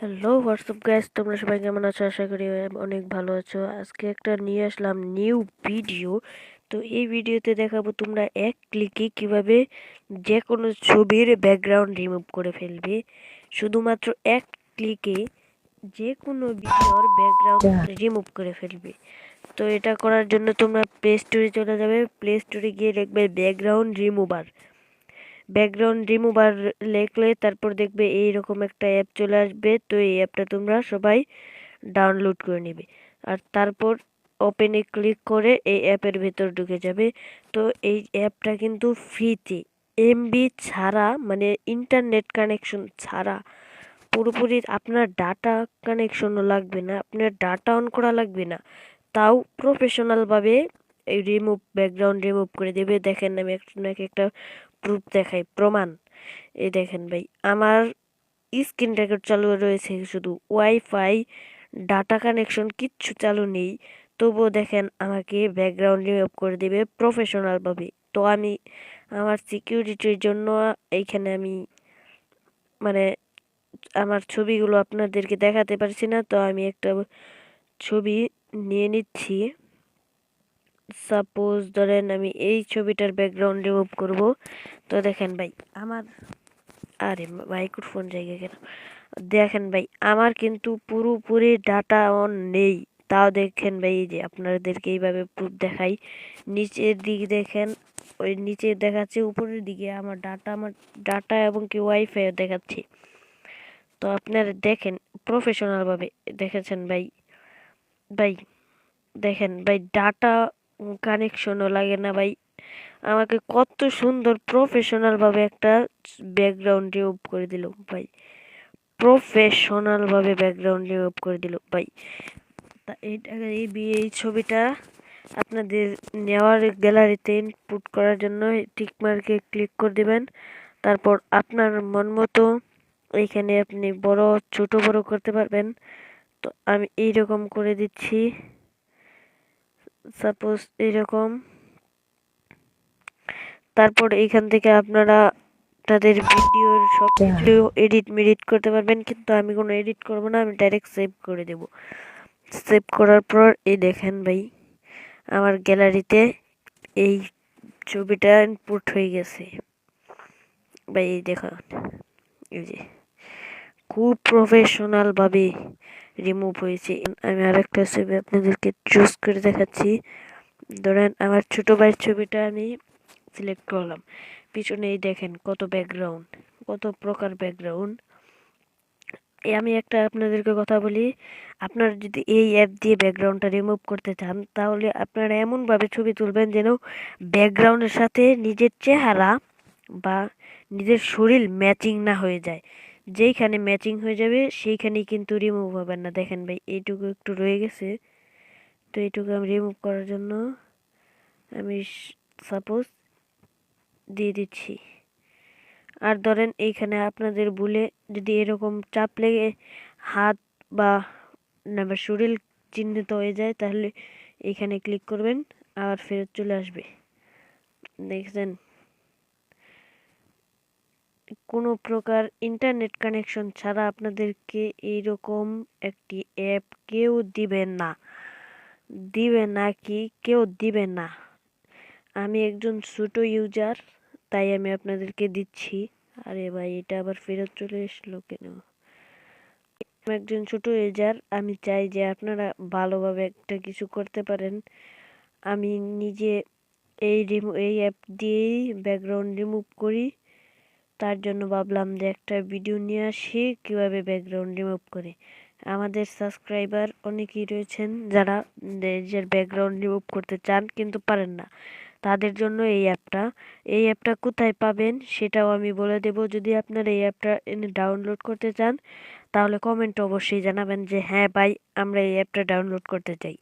Hello WhatsApp guys তোমরা সবাই কেমন আছো? আশা করি অনেক ভালো আছো। আজকে একটা নিয়ে আসলাম নিউ ভিডিও তো এই ভিডিওতে দেখাবো তোমরা এক ক্লিকে কীভাবে যে কোনো ছবির ব্যাকগ্রাউন্ড রিমুভ করে ফেলবে। শুধুমাত্র এক ক্লিকে যে কোনো ভিডিওর ব্যাকগ্রাউন্ড রিমুভ করে ফেলবে। তো এটা করার জন্য তোমরা প্লে স্টোরে চলে যাবে। প্লে স্টোরে গিয়ে লিখবে ব্যাকগ্রাউন্ড রিমুভার ব্যাকগ্রাউন্ড রিমুভার লেখলে তারপর দেখবে এইরকম একটা অ্যাপ চলে আসবে। তো এই অ্যাপটা তোমরা সবাই ডাউনলোড করে নেবে। আর তারপর ওপেনে ক্লিক করে এই অ্যাপের ভেতর ঢুকে যাবে। তো এই অ্যাপটা কিন্তু ফ্রিতে এমবি ছাড়া মানে ইন্টারনেট কানেকশন ছাড়া পুরোপুরি আপনার ডাটা কানেকশনও লাগবে না, আপনার ডাটা অন করা লাগবে না। তাও প্রফেশনালভাবে এই রিমুভ ব্যাকগ্রাউন্ড রিমুভ করে দেবে। দেখেন আমি আপনাকে একটা প্রুফ দেখাই প্রমাণ। এই দেখেন ভাই, আমার স্ক্রিন রেকর্ড চালু রয়েছে শুধু ওয়াইফাই ডাটা কানেকশন কিচ্ছু চালু নেই। তবুও দেখেন আমাকে ব্যাকগ্রাউন্ড রিমুভ করে দেবে প্রফেশনালভাবে তো আমি আমার সিকিউরিটির জন্য এইখানে আমি মানে আমার ছবিগুলো আপনাদেরকে দেখাতে পারছি না, তো আমি একটা ছবি নিয়ে নিচ্ছি। সাপোজ ধরেন আমি এই ছবিটার ব্যাকগ্রাউন্ড রিমুভ করব, তো দেখেন ভাই, আমার আরে মাইক্রোফোন জায়গায় কেন দেখেন ভাই, আমার কিন্তু পুরোপুরি ডাটা অন নেই। তাও দেখেন ভাই, এই যে আপনাদেরকে এইভাবে প্রুফ দেখাই। নিচের দিক দেখেন, ওই নিচে দেখাচ্ছে, উপরের দিকে আমার ডাটা আমার ডাটা এবং কি ওয়াইফাই দেখাচ্ছে। তো আপনারা দেখেন প্রফেশনালভাবে দেখেছেন ভাই? ভাই, দেখেন ভাই ডাটা কানেকশনও লাগে না ভাই। আমাকে কত সুন্দর প্রফেশনালভাবে একটা ব্যাকগ্রাউন্ড রিমুভ করে দিল ভাই। প্রফেশনালভাবে ব্যাকগ্রাউন্ড রিমুভ করে দিল ভাই। তা এইটা, এই এই ছবিটা আপনাদের নেওয়ার গ্যালারিতে ইনপুট করার জন্য টিক মার্কে ক্লিক করে দিবেন। তারপর আপনার মন মতো এইখানে আপনি বড়, ছোট, বড় করতে পারবেন। তো আমি এইরকম করে দিচ্ছি। সাপোজ এরকম তারপর এখান থেকে আপনারা তাদের ভিডিওর সব কিছু এডিট মেডিট করতে পারবেন কিন্তু আমি কোনো এডিট করব না আমি ডাইরেক্ট সেভ করে দেব। সেভ করার পর এই দেখেন ভাই আমার গ্যালারিতে এই ছবিটা ইনপুট হয়ে গেছে। ভাই এই দেখুন এই যে। খুব প্রফেশনালভাবে রিমুভ হয়েছে। আমি আরেকটা ছবি আপনাদেরকে চুজ করে দেখাচ্ছি। ধরেন আমার ছোটো ভাইয়ের ছবিটা আমি সিলেক্ট করলাম। পিছনেই দেখেন কত ব্যাকগ্রাউন্ড কত প্রকার ব্যাকগ্রাউন্ড আমি একটা আপনাদেরকে কথা বলি, আপনারা যদি এই অ্যাপ দিয়ে ব্যাকগ্রাউন্ডটা রিমুভ করতে চান, তাহলে আপনারা এমনভাবে ছবি তুলবেন যেন ব্যাকগ্রাউন্ডের সাথে নিজের চেহারা বা নিজের শরীর ম্যাচিং না হয়ে যায়। যেইখানে ম্যাচিং হয়ে যাবে, সেইখানেই কিন্তু রিমুভ হবে না। দেখেন ভাই, এইটুকু একটু রয়ে গেছে। তো এইটুকু আমি রিমুভ করার জন্য আমি সাপোজ দিয়ে দিচ্ছি। আর ধরেন এইখানে আপনাদের ভুলে যদি এরকম চাপ লেগে হাত বা শরীর চিহ্নিত হয়ে যায়, তাহলে এখানে ক্লিক করবেন আর ফেরত চলে আসবে। দেখছেন? কোনো প্রকার ইন্টারনেট কানেকশন ছাড়া আপনাদেরকে এইরকম একটি অ্যাপ কেউ দিবে না। দিবে না কি? কেউ দিবে না। আমি একজন ছোটো ইউজার তাই আমি আপনাদেরকে দিচ্ছি। আরে ভাই, এটা আবার ফেরত চলে এসলো কেন? আমি একজন ছোট ইউজার আমি চাই যে আপনারা ভালোভাবে একটা কিছু করতে পারেন। আমি নিজে এই রিমু এই অ্যাপ দিয়েই ব্যাকগ্রাউন্ড রিমুভ করি। তার জন্য ভাবলাম যে একটা ভিডিও নিয়ে আসি, কীভাবে ব্যাকগ্রাউন্ড রিমুভ করে। আমাদের সাবস্ক্রাইবার অনেকেই রয়েছেন যারা নিজের ব্যাকগ্রাউন্ড রিমুভ করতে চান কিন্তু পারেন না। তাদের জন্য এই অ্যাপটা। এই অ্যাপটা কোথায় পাবেন সেটাও আমি বলে দেব। যদি আপনারা এই অ্যাপটা ডাউনলোড করতে চান, তাহলে কমেন্ট অবশ্যই জানাবেন যে হ্যাঁ ভাই, আমরা এই অ্যাপটা ডাউনলোড করতে চাই।